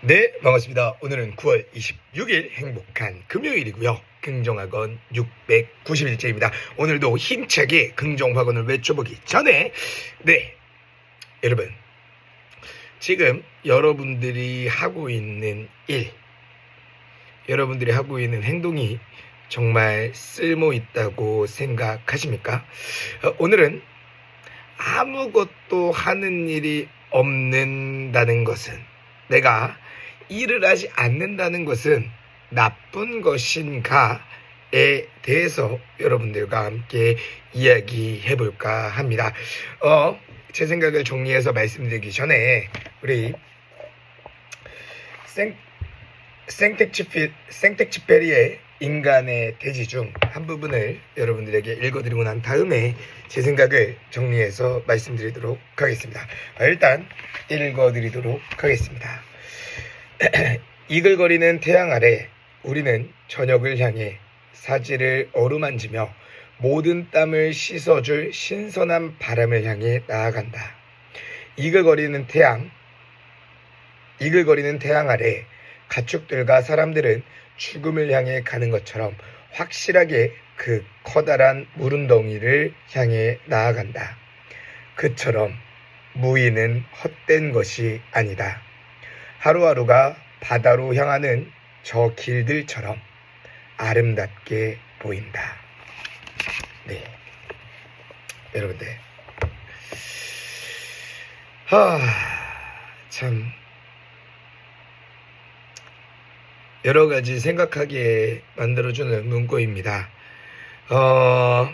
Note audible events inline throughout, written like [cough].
네, 반갑습니다. 오늘은 9월 26일 행복한 금요일이고요. 긍정학원 690일째입니다. 오늘도 힘차게 긍정학원을 외쳐보기 전에 네, 여러분 지금 여러분들이 하고 있는 일 여러분들이 하고 있는 행동이 정말 쓸모 있다고 생각하십니까? 어, 오늘은 아무것도 하는 일이 없는다는 것은 내가 일을 하지 않는다는 것은 나쁜 것인가에 대해서 여러분들과 함께 이야기해 볼까 합니다. 어, 제 생각을 정리해서 말씀드리기 전에 우리 생, 생텍쥐피, 생텍쥐페리의 인간의 대지 중 한 부분을 여러분들에게 읽어드리고 난 다음에 제 생각을 정리해서 말씀드리도록 하겠습니다. 어, 일단 읽어드리도록 하겠습니다. [clears throat] 이글거리는 태양 아래 우리는 저녁을 향해 사지를 어루만지며 모든 땀을 씻어줄 신선한 바람을 향해 나아간다. 이글거리는 태양, 이글거리는 태양 아래 가축들과 사람들은 죽음을 향해 가는 것처럼 확실하게 그 커다란 물운덩이를 향해 나아간다. 그처럼 무의는 헛된 것이 아니다. 하루하루가 바다로 향하는 저 길들처럼 아름답게 보인다. 네. 여러분들. 하, 참. 여러 가지 생각하게 만들어주는 문구입니다. 어,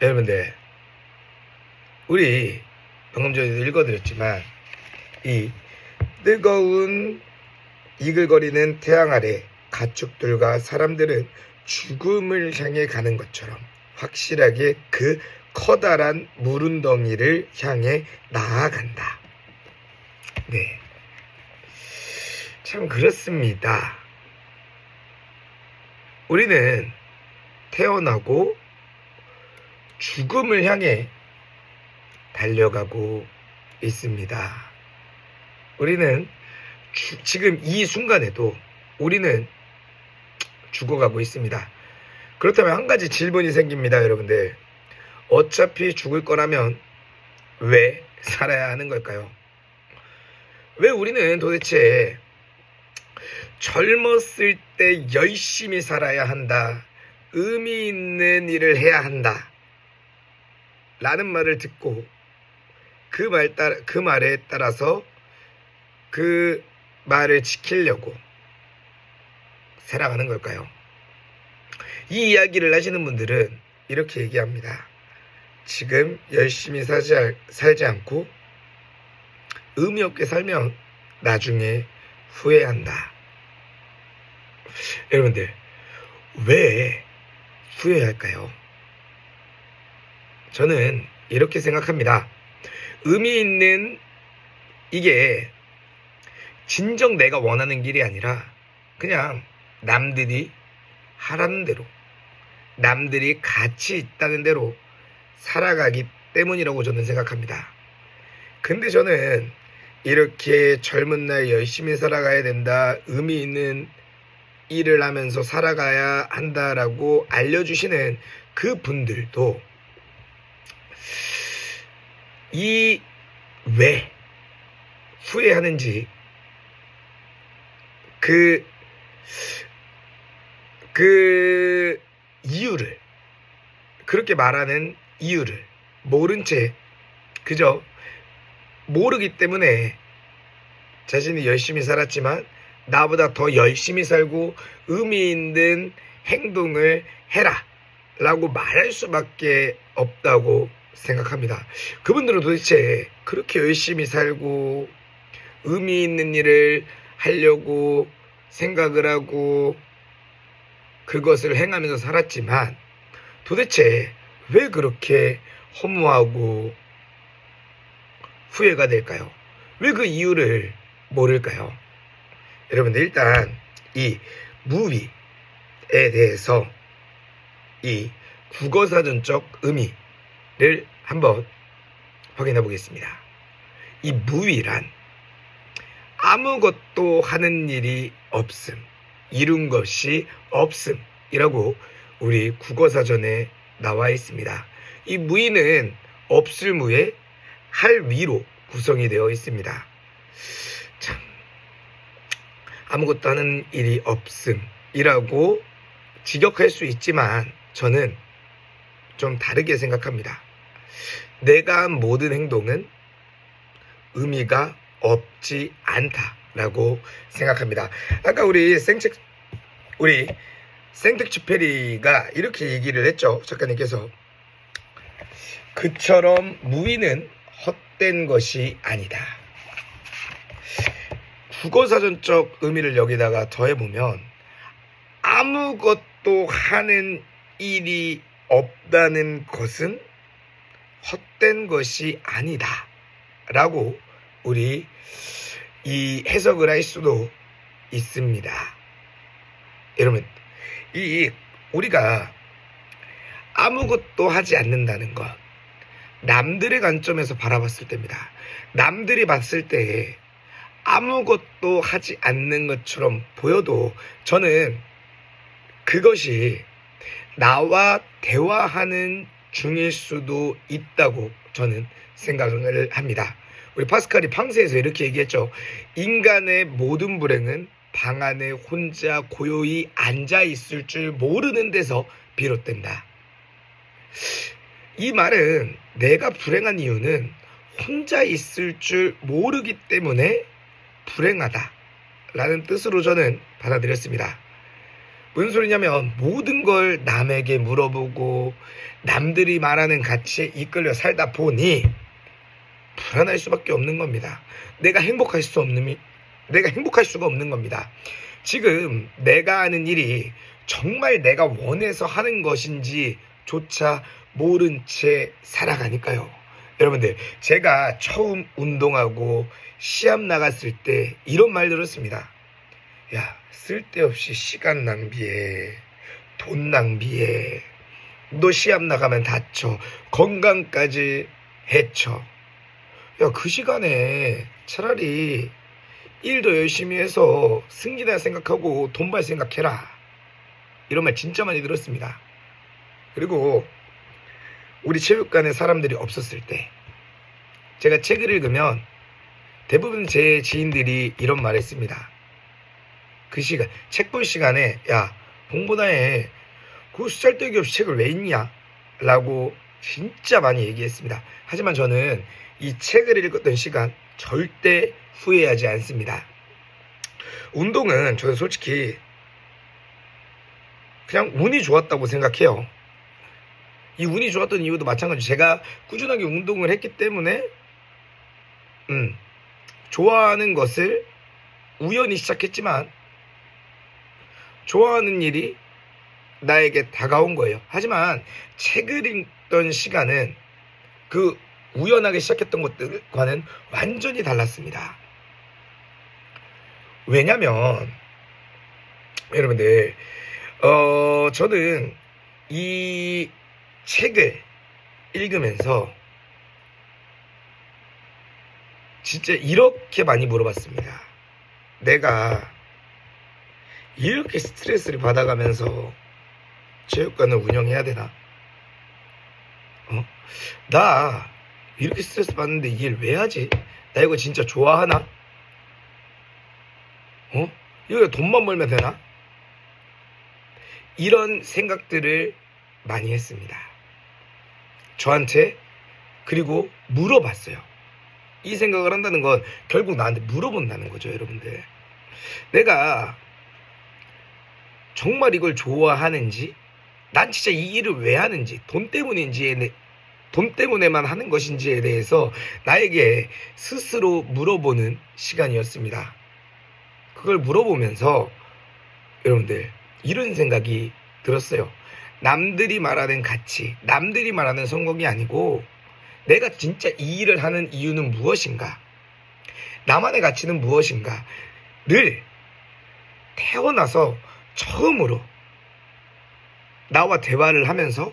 여러분들. 우리 방금 전에 읽어드렸지만, 이 뜨거운 이글거리는 태양 아래 가축들과 사람들은 죽음을 향해 가는 것처럼 확실하게 그 커다란 물운덩이를 향해 나아간다. 네. 참 그렇습니다. 우리는 태어나고 죽음을 향해 달려가고 있습니다. 우리는 주- 지금 이 순간에도 우리는 죽어가고 있습니다. 그렇다면 한 가지 질문이 생깁니다, 여러분들. 어차피 죽을 거라면 왜 살아야 하는 걸까요? 왜 우리는 도대체 젊었을 때 열심히 살아야 한다, 의미 있는 일을 해야 한다, 라는 말을 듣고 그 말 따라, 그 말에 따라서 그 말을 지키려고 살아가는 걸까요? 이 이야기를 하시는 분들은 이렇게 얘기합니다. 지금 열심히 살지, 알- 살지 않고 의미 없게 살면 나중에 후회한다. 여러분들, 왜 후회할까요? 저는 이렇게 생각합니다. 의미 있는 이게 진정 내가 원하는 길이 아니라 그냥 남들이 하라는 대로 남들이 가치 있다는 대로 살아가기 때문이라고 저는 생각합니다. 근데 저는 이렇게 젊은 나이 열심히 살아가야 된다, 의미 있는 일을 하면서 살아가야 한다라고 알려주시는 그 분들도 이 왜 후회하는지 그, 그 이유를, 그렇게 말하는 이유를 모른 채, 그저 모르기 때문에 자신이 열심히 살았지만 나보다 더 열심히 살고 의미 있는 행동을 해라. 라고 말할 수밖에 없다고 생각합니다. 그분들은 도대체 그렇게 열심히 살고 의미 있는 일을 하려고 생각을 하고 그것을 행하면서 살았지만 도대체 왜 그렇게 허무하고 후회가 될까요? 왜 그 이유를 모를까요? 여러분들 일단 이 무위에 대해서 이 국어사전적 의미를 한번 확인해 보겠습니다. 이 무위란 아무것도 하는 일이 없음, 이룬 것이 없음이라고 우리 국어사전에 나와 있습니다. 이 무의는 없을 무에 할 위로 구성이 되어 있습니다. 참, 아무것도 하는 일이 없음이라고 직역할 수 있지만 저는 좀 다르게 생각합니다. 내가 한 모든 행동은 의미가 없지 않다라고 생각합니다. 아까 우리 생책 우리 생텍쥐페리가 이렇게 얘기를 했죠. 작가님께서 그처럼 무의는 헛된 것이 아니다. 국어사전적 의미를 여기다가 더해보면 아무것도 하는 일이 없다는 것은 헛된 것이 아니다. 라고 우리 이 해석을 할 수도 있습니다. 여러분, 이 우리가 아무것도 하지 않는다는 것, 남들의 관점에서 바라봤을 때입니다. 남들이 봤을 때 아무것도 하지 않는 것처럼 보여도 저는 그것이 나와 대화하는 중일 수도 있다고 저는 생각을 합니다. 우리 파스칼이 팡세에서 이렇게 얘기했죠. 인간의 모든 불행은 방 안에 혼자 고요히 앉아 있을 줄 모르는 데서 비롯된다. 이 말은 내가 불행한 이유는 혼자 있을 줄 모르기 때문에 불행하다. 라는 뜻으로 저는 받아들였습니다. 무슨 소리냐면 모든 걸 남에게 물어보고 남들이 말하는 가치에 이끌려 살다 보니 불안할 수밖에 없는 겁니다. 내가 행복할 수 없는 내가 행복할 수가 없는 겁니다. 지금 내가 하는 일이 정말 내가 원해서 하는 것인지조차 모른 채 살아가니까요. 여러분들, 제가 처음 운동하고 시합 나갔을 때 이런 말 들었습니다. 야, 쓸데없이 시간 낭비해. 돈 낭비해. 너 시합 나가면 다쳐. 건강까지 해쳐. 야, 그 시간에 차라리 일도 열심히 해서 승진할 생각하고 돈 벌 생각해라. 이런 말 진짜 많이 들었습니다. 그리고 우리 체육관에 사람들이 없었을 때 제가 책을 읽으면 대부분 제 지인들이 이런 말 했습니다. 그 시간, 책 볼 시간에 야, 공부나 그 쓸데기 없이 책을 왜 읽냐? 라고 진짜 많이 얘기했습니다. 하지만 저는 이 책을 읽었던 시간 절대 후회하지 않습니다. 운동은 저는 솔직히 그냥 운이 좋았다고 생각해요. 이 운이 좋았던 이유도 마찬가지. 제가 꾸준하게 운동을 했기 때문에, 음, 좋아하는 것을 우연히 시작했지만, 좋아하는 일이 나에게 다가온 거예요. 하지만 책을 읽던 시간은 그 우연하게 시작했던 것들과는 완전히 달랐습니다. 왜냐면, 여러분들, 어, 저는 이 책을 읽으면서 진짜 이렇게 많이 물어봤습니다. 내가 이렇게 스트레스를 받아가면서 체육관을 운영해야 되나? 어? 나 이렇게 스트레스 받는데 이 일 왜 하지? 나 이거 진짜 좋아하나? 어? 이거 돈만 벌면 되나? 이런 생각들을 많이 했습니다. 저한테 그리고 물어봤어요. 이 생각을 한다는 건 결국 나한테 물어본다는 거죠, 여러분들. 내가 정말 이걸 좋아하는지, 난 진짜 이 일을 왜 하는지, 돈 때문인지에 대- 돈 때문에만 하는 것인지에 대해서 나에게 스스로 물어보는 시간이었습니다. 그걸 물어보면서 여러분들 이런 생각이 들었어요. 남들이 말하는 가치, 남들이 말하는 성공이 아니고 내가 진짜 이 일을 하는 이유는 무엇인가? 나만의 가치는 무엇인가? 를 태어나서 처음으로 나와 대화를 하면서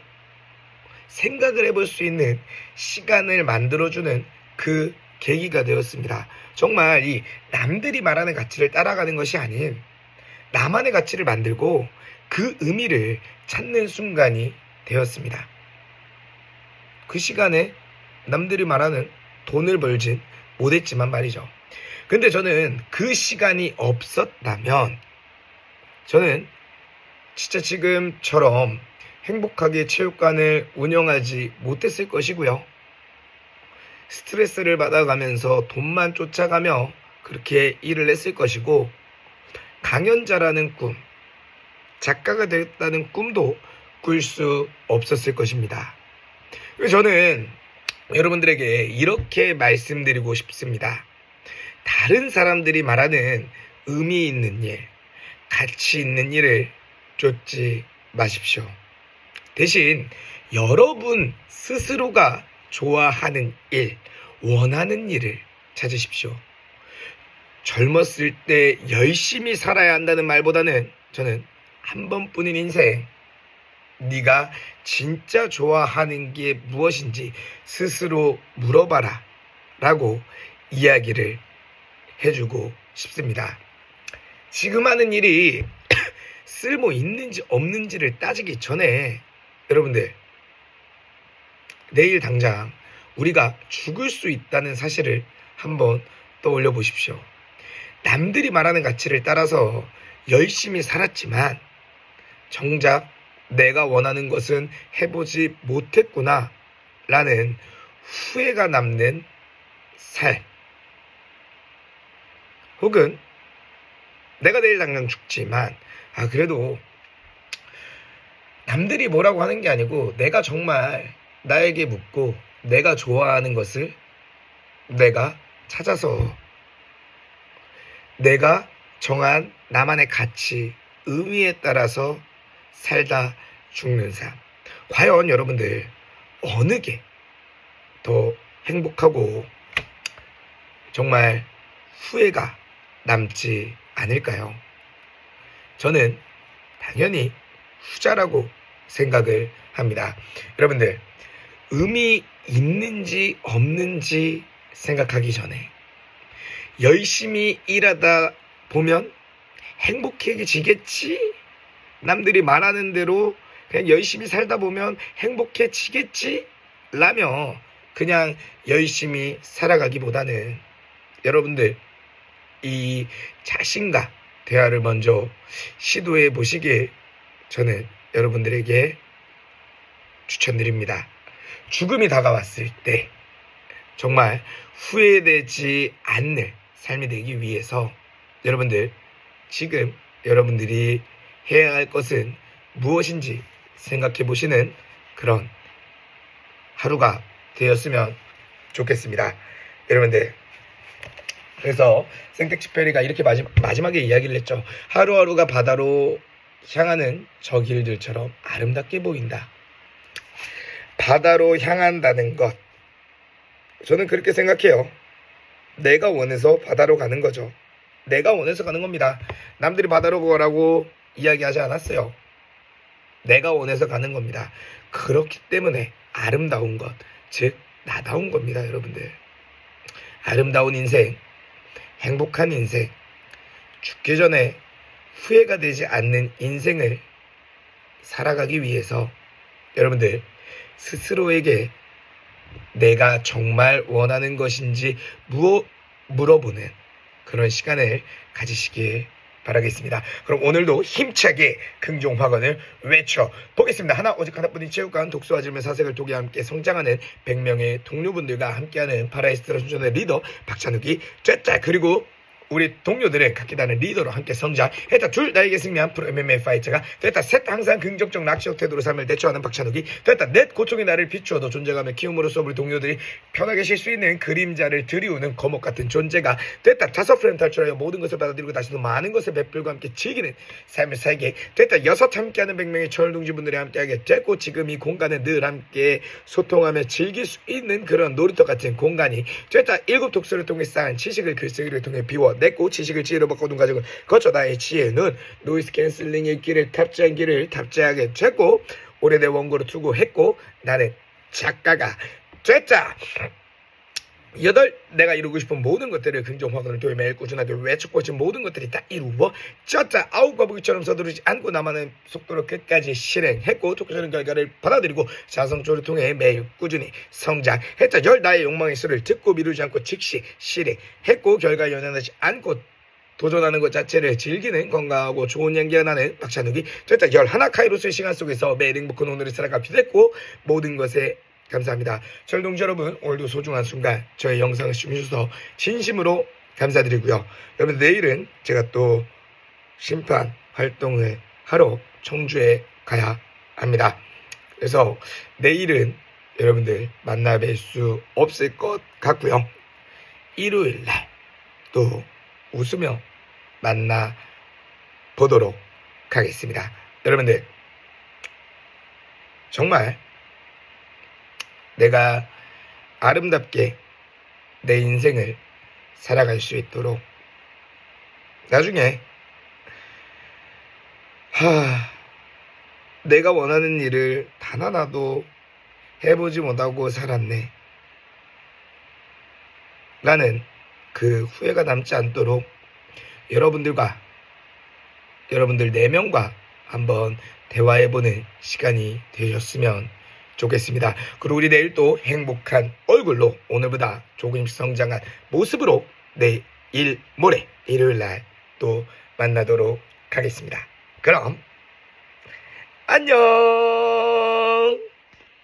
생각을 해볼 수 있는 시간을 만들어주는 그 계기가 되었습니다. 정말 이 남들이 말하는 가치를 따라가는 것이 아닌 나만의 가치를 만들고 그 의미를 찾는 순간이 되었습니다. 그 시간에 남들이 말하는 돈을 벌진 못했지만 말이죠. 근데 저는 그 시간이 없었다면 저는 진짜 지금처럼 행복하게 체육관을 운영하지 못했을 것이고요. 스트레스를 받아가면서 돈만 쫓아가며 그렇게 일을 했을 것이고 강연자라는 꿈, 작가가 되겠다는 꿈도 꿀 수 없었을 것입니다. 저는 여러분들에게 이렇게 말씀드리고 싶습니다. 다른 사람들이 말하는 의미 있는 일, 가치 있는 일을 쫓지 마십시오. 대신 여러분 스스로가 좋아하는 일, 원하는 일을 찾으십시오. 젊었을 때 열심히 살아야 한다는 말보다는 저는 한 번뿐인 인생 네가 진짜 좋아하는 게 무엇인지 스스로 물어봐라 라고 이야기를 해주고 싶습니다. 지금 하는 일이 [clears throat] 쓸모 있는지 없는지를 따지기 전에 여러분들 내일 당장 우리가 죽을 수 있다는 사실을 한번 떠올려 보십시오. 남들이 말하는 가치를 따라서 열심히 살았지만 정작 내가 원하는 것은 해보지 못했구나 라는 후회가 남는 삶. 혹은 내가 내일 당장 죽지만 아 그래도 남들이 뭐라고 하는 게 아니고 내가 정말 나에게 묻고 내가 좋아하는 것을 내가 찾아서 내가 정한 나만의 가치, 의미에 따라서 살다 죽는 삶. 과연 여러분들 어느 게 더 행복하고 정말 후회가 남지 않을까요? 저는 당연히 후자라고 생각을 합니다. 여러분들, 의미 있는지 없는지 생각하기 전에 열심히 일하다 보면 행복해지겠지? 남들이 말하는 대로 그냥 열심히 살다 보면 행복해지겠지? 라며 그냥 열심히 살아가기보다는 여러분들 이 자신과 대화를 먼저 시도해 보시길 저는 여러분들에게 추천드립니다. 죽음이 다가왔을 때 정말 후회되지 않는 삶이 되기 위해서 여러분들 지금 여러분들이 해야 할 것은 무엇인지 생각해 보시는 그런 하루가 되었으면 좋겠습니다. 여러분들 그래서 생텍쥐페리가 이렇게 마지, 마지막에 이야기를 했죠. 하루하루가 바다로 향하는 저 길들처럼 아름답게 보인다. 바다로 향한다는 것. 저는 그렇게 생각해요. 내가 원해서 바다로 가는 거죠. 내가 원해서 가는 겁니다. 남들이 바다로 가라고 이야기하지 않았어요. 내가 원해서 가는 겁니다. 그렇기 때문에 아름다운 것, 즉 나다운 겁니다, 여러분들. 아름다운 인생, 행복한 인생, 죽기 전에 후회가 되지 않는 인생을 살아가기 위해서 여러분들 스스로에게 내가 정말 원하는 것인지 무어, 물어보는 그런 시간을 가지시길 바라겠습니다. 그럼 오늘도 힘차게 긍정학원을 외쳐 보겠습니다. 하나 오직 하나뿐인 체육관 독서와 질문 사색을 통해 함께 성장하는 100명의 동료분들과 함께하는 파라이스트라 순전의 리더 박찬욱이 짜짜 그리고 우리 동료들은 각기 다른 리더로 함께 성장. 됐다 둘 나에게 승리한 프로 MMA 파이터가. 됐다 셋 항상 긍정적 낚시적 태도로 삶을 대처하는 박찬욱이. 됐다 넷 고통의 나를 비추어도 존재감을 키움으로써 우리 동료들이 편하게 쉴 수 있는 그림자를 들이우는 거목 같은 존재가. 됐다 다섯 프레임 탈출하여 모든 것을 받아들이고 다시도 많은 것을 베풀과 함께 즐기는 삶을 살게 됐다 여섯 함께하는 백명의 철둥지분들이 함께하게 됐고 지금 이 공간은 늘 함께 소통하며 즐길 수 있는 그런 놀이터 같은 공간이. 됐다 일곱 독서를 통해 쌓은 지식을 글쓰기를 통해 비워 냈고 지식을 지혜로 바꿔 둔 가정을 거쳐 나의 지혜는 노이즈 캔슬링의 길을 탑재한 길을 탑재하게 됐고 오래된 원고를 투고했고 나는 작가가 됐다 여덟 내가 이루고 싶은 모든 것들을 긍정 확언을 통해 매일 꾸준하게 외쳤고 지금 모든 것들이 다 이루어졌다 아홉 거북이처럼 서두르지 않고 나만의 속도로 끝까지 실행했고 좋게되는 결과를 받아들이고 자성조를 통해 매일 꾸준히 성장했다. 열 나의 욕망의 수를 듣고 미루지 않고 즉시 실행했고 결과에 연연하지 않고 도전하는 것 자체를 즐기는 건강하고 좋은 연기가 나는 박찬욱이 됐다. 열 하나 카이로스의 시간 속에서 매일 행복한 오늘을 살아가기도 했고 모든 것에 감사합니다. 철동지 여러분 오늘도 소중한 순간 저의 영상을 시청해주셔서 진심으로 감사드리고요. 여러분 내일은 제가 또 심판 활동을 하러 청주에 가야 합니다. 그래서 내일은 여러분들 만나 뵐 수 없을 것 같고요. 일요일 날 또 웃으며 만나 보도록 하겠습니다. 여러분들 정말 내가 아름답게 내 인생을 살아갈 수 있도록 나중에 하 내가 원하는 일을 단 하나도 해보지 못하고 살았네. 라는 그 후회가 남지 않도록 여러분들과 여러분들 4명과 한번 대화해보는 시간이 되셨으면 좋겠습니다. 그리고 우리 내일 또 행복한 얼굴로 오늘보다 조금씩 성장한 모습으로 내일 모레 일요일 날 또 만나도록 하겠습니다. 그럼 안녕!